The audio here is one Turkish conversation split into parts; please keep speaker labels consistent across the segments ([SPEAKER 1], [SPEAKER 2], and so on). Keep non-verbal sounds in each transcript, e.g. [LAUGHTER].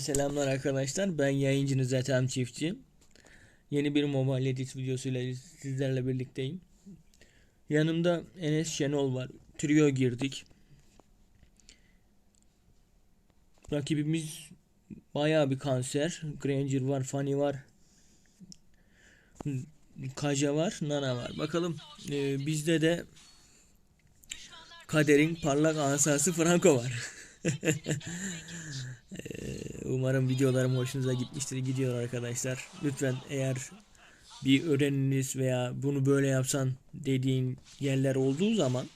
[SPEAKER 1] Selamlar arkadaşlar. Ben yayıncınız Ethem Çiftçi. Yeni bir Mobile Edit videosuyla sizlerle birlikteyim. Yanımda Enes Şenol var. Trio girdik. Rakibimiz bayağı bir kanser. Granger var, Fanny var. Kaja var, Nana var. Bakalım e, bizde de Kader'in parlak asası Franco var. [LAUGHS] Umarım videolarım hoşunuza gitmiştir gidiyor arkadaşlar. Lütfen eğer bir öğreniniz veya bunu böyle yapsan dediğin yerler olduğu zaman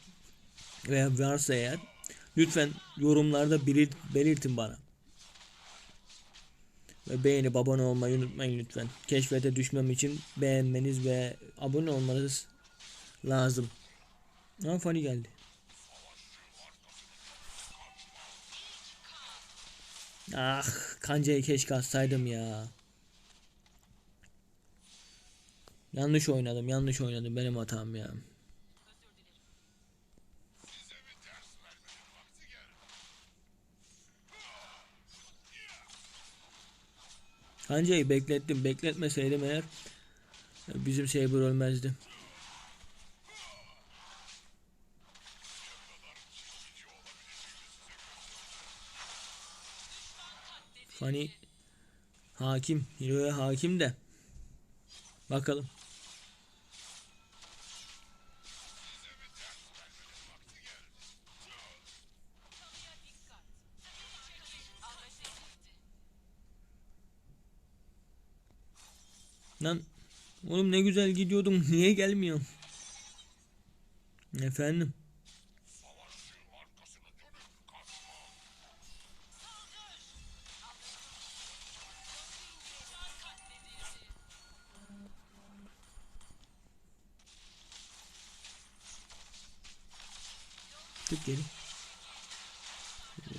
[SPEAKER 1] veya varsa eğer lütfen yorumlarda belir- belirtin bana. Ve beğenip abone olmayı unutmayın lütfen. Keşfete düşmem için beğenmeniz ve abone olmanız lazım. Ha Fanny geldi. Ah kancayı keşke atsaydım ya. Yanlış oynadım yanlış oynadım benim hatam ya. Kancayı beklettim bekletmeseydim eğer bizim Saber ölmezdi. Fanny hakim. Hero'ya hakim de. Bakalım. Lan oğlum ne güzel gidiyordum. [LAUGHS] Niye gelmiyor? Efendim. Tık geri.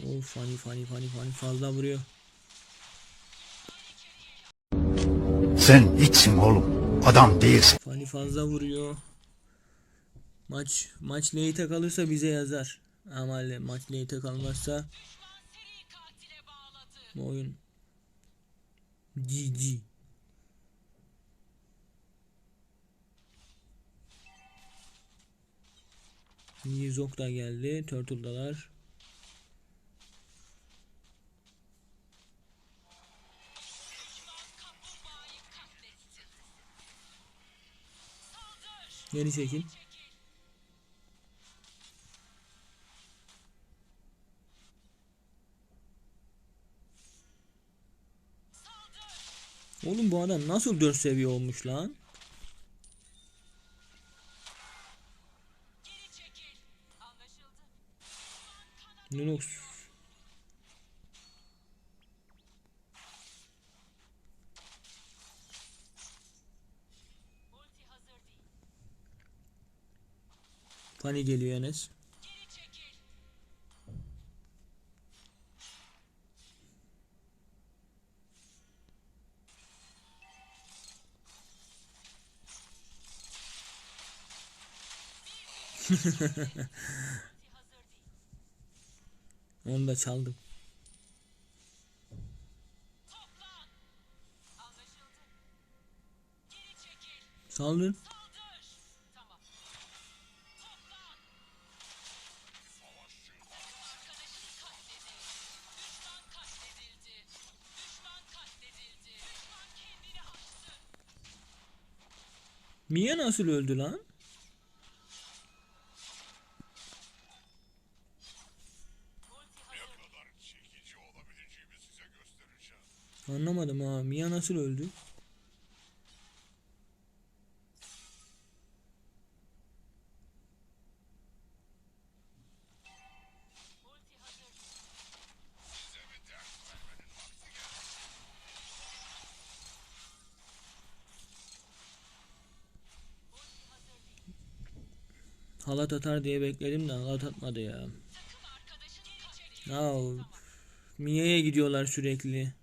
[SPEAKER 1] Oh fani fani fani fani fazla vuruyor.
[SPEAKER 2] Sen hiçsin oğlum. Adam değilsin.
[SPEAKER 1] Fani fazla vuruyor. Maç maç late'e kalırsa bize yazar. Ama maç late'e kalmazsa bu oyun GG. Yizok da geldi. Turtle'dalar. Geri çekil. Oğlum bu adam nasıl 4 seviye olmuş lan? Linux. Pani geliyor Enes. [LAUGHS] Onu da çaldım. Saldın. Mia nasıl öldü lan? Anlamadım ha. Mia nasıl öldü? Halat atar diye bekledim de halat atmadı ya. Ya Mia'ya gidiyorlar sürekli.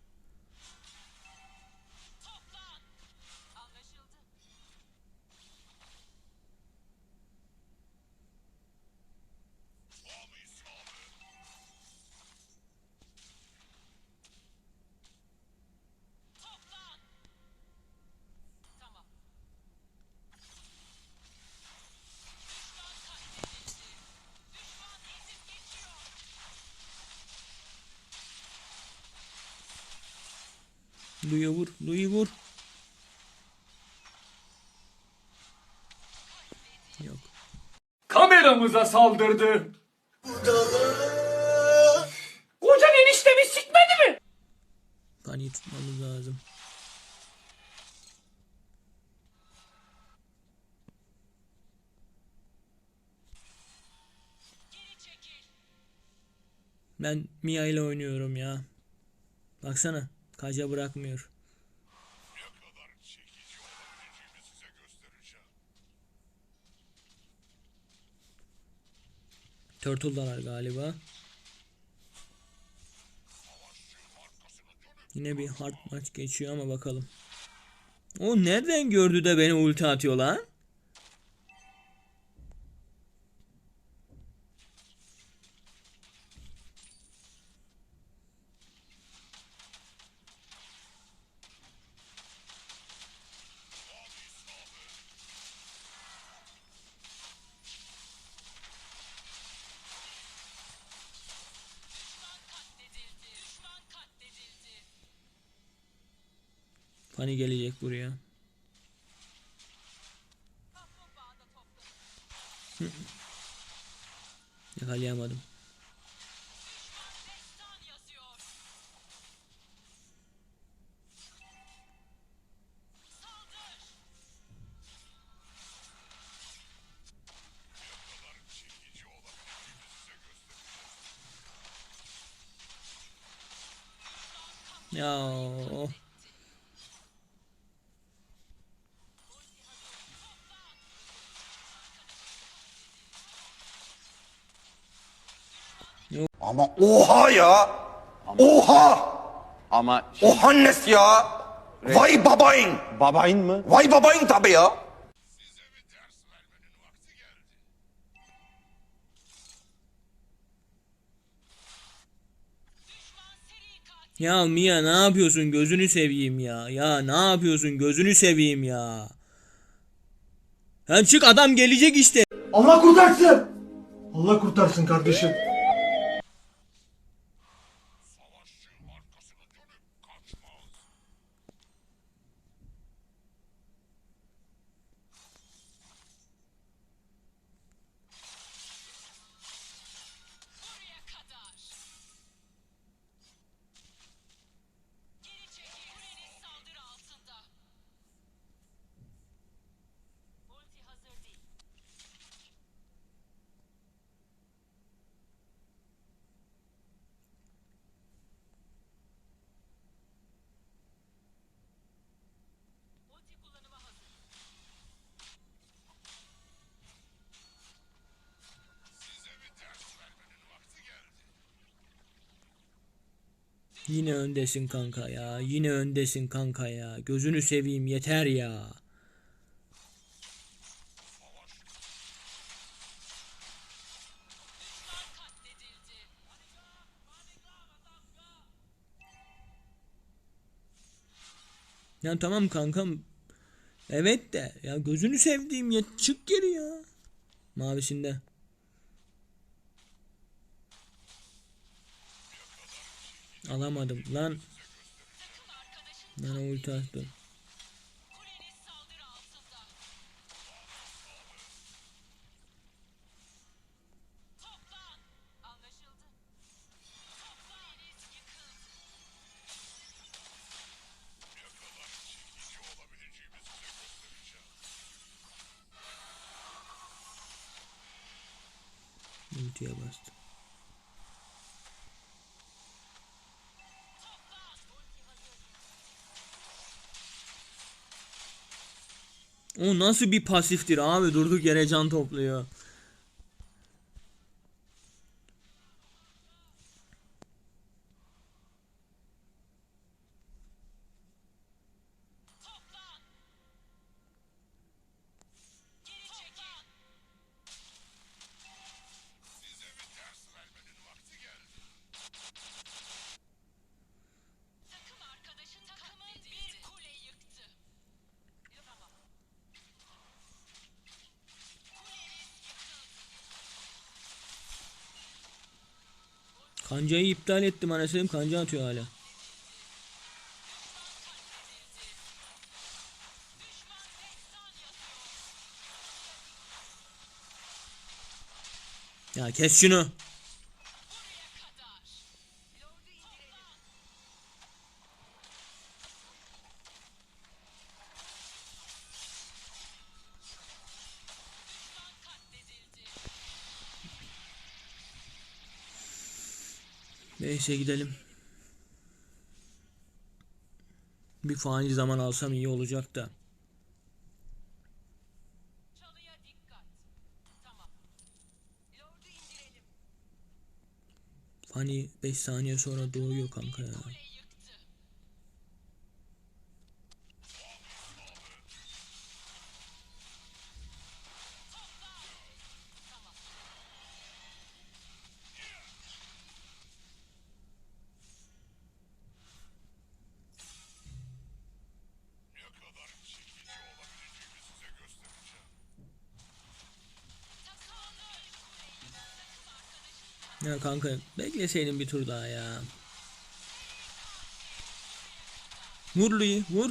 [SPEAKER 1] Lu'yu vur. Lu'yu vur. Yok.
[SPEAKER 3] Kameramıza saldırdı. Kocan eniştemi sikmedi mi?
[SPEAKER 1] Kani'yi tutmamız lazım. Ben Mia ile oynuyorum ya. Baksana. Kaja bırakmıyor. Turtle'dalar galiba. Yine bir hard maç geçiyor ama bakalım. O nereden gördü de beni ulti atıyor lan? Fani gelecek buraya. Yakalayamadım. Ya
[SPEAKER 4] Ama oha ya. Oha.
[SPEAKER 5] Ama şey,
[SPEAKER 4] O Hannes ya. Vay babayın.
[SPEAKER 5] babayın mı?
[SPEAKER 4] Vay babayın tabii ya.
[SPEAKER 1] Ya Mia ne yapıyorsun gözünü seveyim ya. Ya ne yapıyorsun gözünü seveyim ya. Hem çık adam gelecek işte.
[SPEAKER 6] Allah kurtarsın. Allah kurtarsın kardeşim.
[SPEAKER 1] Yine öndesin kanka ya. Yine öndesin kanka ya. Gözünü seveyim yeter ya. Ya tamam kankam. Evet de ya gözünü sevdiğim ya çık geri ya. Mavisinde. Alamadım lan. Lan ulti attım. O nasıl bir pasiftir abi durduk yere can topluyor. Kancayı iptal ettim anasını kanca atıyor hala. Ya kes şunu. Neyse gidelim. Bir fani zaman alsam iyi olacak da.
[SPEAKER 7] Tamam.
[SPEAKER 1] Fani 5 saniye sonra doğuyor kanka ya. Ya kanka bekleseydin bir tur daha ya. Vur Louis vur.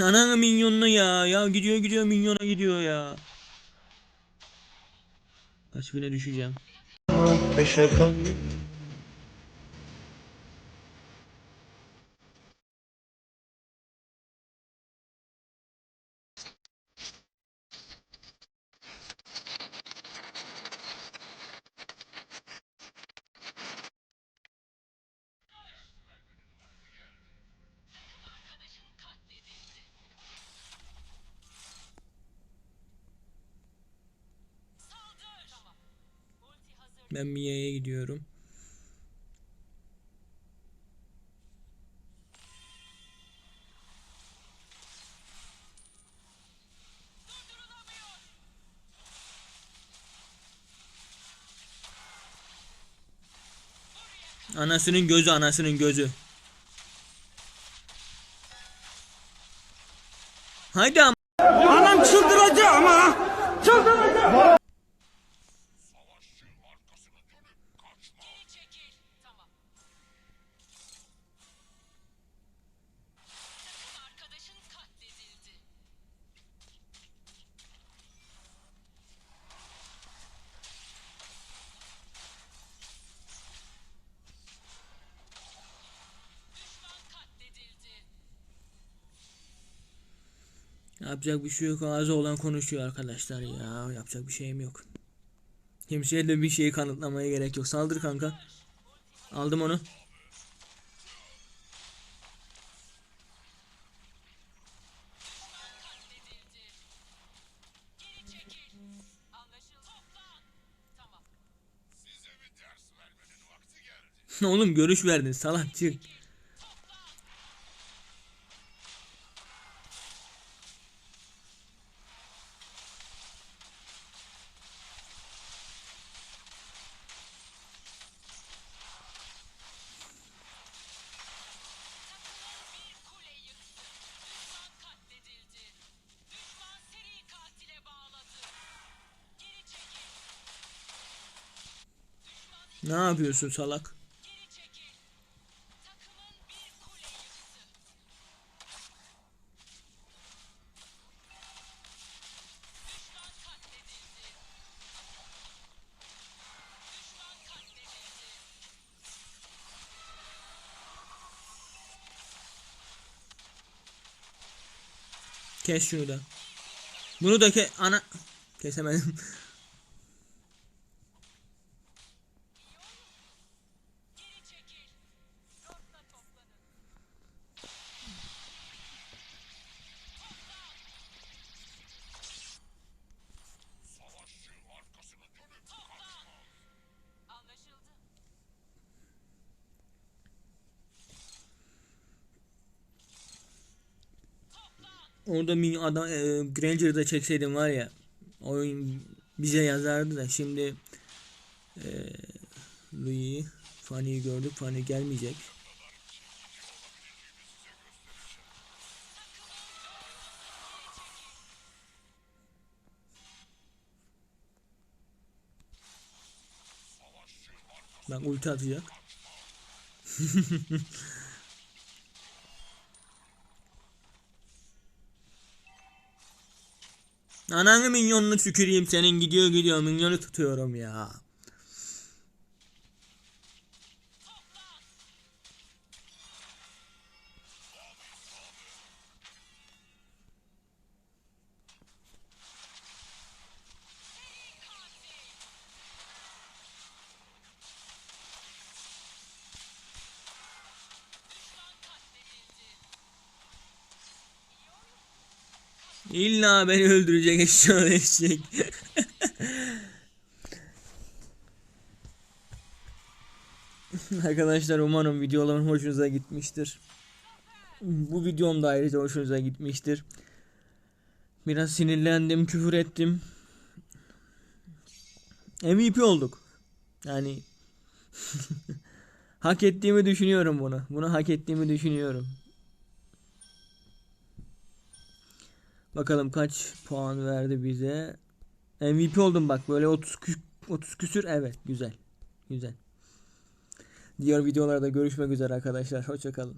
[SPEAKER 1] Ananı minyonuna ya. Ya gidiyor gidiyor minyona gidiyor ya. Kaç bine düşeceğim.
[SPEAKER 7] Saldır.
[SPEAKER 1] Ben Mia'ya gidiyorum. Anasının gözü anasının gözü. Haydi. Yapacak bir şey yok. Ağzı olan konuşuyor arkadaşlar ya. Yapacak bir şeyim yok. Kimseye de bir şeyi kanıtlamaya gerek yok. Saldır kanka. Aldım onu. [LAUGHS] Oğlum görüş verdin salak çık. Ne yapıyorsun salak? Kes şunu da. Bunu da ke ana kesemedim. [LAUGHS] Orada mi adam e, Granger'da çekseydim var ya oyun bize yazardı da şimdi e, Louis Fanny'i gördük. Fanny gelmeyecek. Bak ulti atacak. [LAUGHS] Ananı minyonunu tüküreyim senin gidiyor gidiyor minyonu tutuyorum ya. İlla beni öldürecek eşya eşek. [LAUGHS] Arkadaşlar umarım videolarım hoşunuza gitmiştir. Bu videom da ayrıca hoşunuza gitmiştir. Biraz sinirlendim, küfür ettim. MVP olduk. Yani [LAUGHS] hak ettiğimi düşünüyorum bunu. Bunu hak ettiğimi düşünüyorum. Bakalım kaç puan verdi bize. MVP oldum bak böyle 30 kü- 30 küsür evet güzel. Güzel. Diğer videolarda görüşmek üzere arkadaşlar. Hoşçakalın.